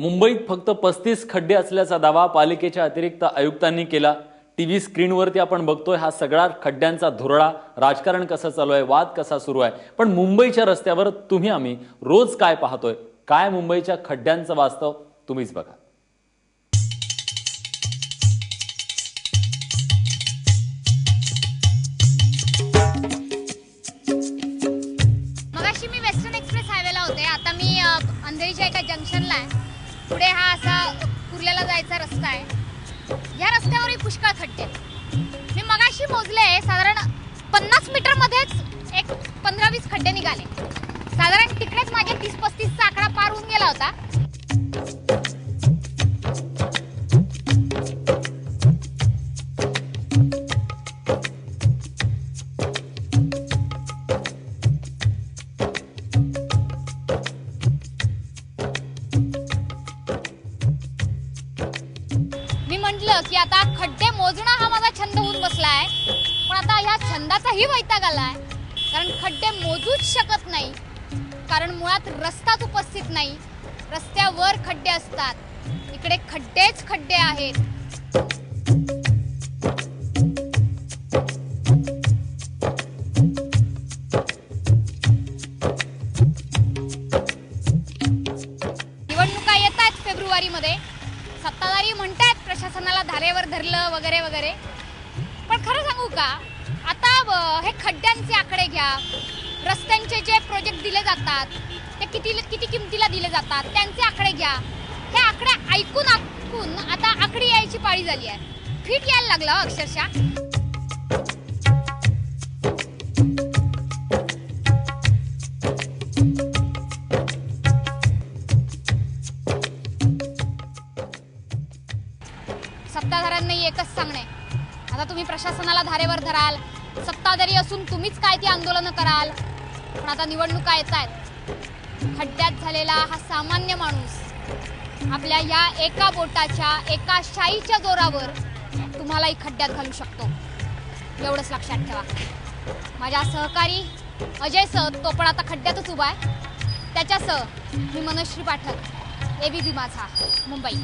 मुंबईत फक्त पस्तीस खड्डे असल्याचा दावा पालिकेच्या अतिरिक्त आयुक्तांनी केला. टीव्ही स्क्रीनवरती आपण बघतोय हा सगळा खड्ड्यांचा धुरळा. राजकारण कसं चालू आहे? वाद कसा सुरू आहे? पण मुंबईच्या रस्त्यावर तुम्ही आम्ही रोज काय पाहतोय? काय मुंबईच्या खड्ड्यांचं वास्तव? तुम्हीच बघा. मगाशी मी वेस्टर्न एक्सप्रेस हायवेला होते. आता मी अंधेरीच्या एका जंक्शनला आहे. पुढे हा असा कुर्ल्याला जायचा रस्ता आहे. या रस्त्यावरही पुष्कळ खड्डे मी मगाशी मोजले साधारण पन्नास मीटरमध्येच एक पंधरा वीस खड्डे निघाले. साधारण तिकडेच माझ्या तीस पस्तीसचा आकडा पार होऊन गेला होता. म्हटलं की आता खड्डे मोजणं हा माझा छंद होऊन बसलाय. पण आता ह्या छंदाचाही वैताग आलाय. कारण खड्डे मोजूच शकत नाही. कारण मुळात रस्ताच उपस्थित नाही. रस्त्यावर खड्डे असतात. इकडे खड्डेच खड्डे आहेत. सत्ताधारी म्हणतात प्रशासनाला धारेवर धरलं वगैरे वगैरे. पण खरं सांगू का? आता हे खड्ड्यांचे आकडे घ्या. रस्त्यांचे जे प्रोजेक्ट दिले जातात ते किती किती किमतीला दिले जातात त्यांचे आकडे घ्या. हे आकडे ऐकून ऐकून आता आकडी यायची पाळी झाली आहे. फिट यायला लागला अक्षरशः. सत्ताधाऱ्यांनाही एकच सांगणे. आता तुम्ही प्रशासनाला धारेवर धराल. सत्ताधारी असून तुम्हीच काय ती आंदोलनं कराल? पण आता निवडणुका येत आहेत खड्ड्यात झालेला हा सामान्य माणूस आपल्या या एका बोटाच्या एका शाईच्या जोरावर तुम्हालाही खड्ड्यात घालू शकतो. एवढंच लक्षात ठेवा. माझ्या सहकारी अजय सर तो पण आता खड्ड्यातच उभा आहे. त्याच्यासह मी मनश्री पाठक एबीबी माझा मुंबई.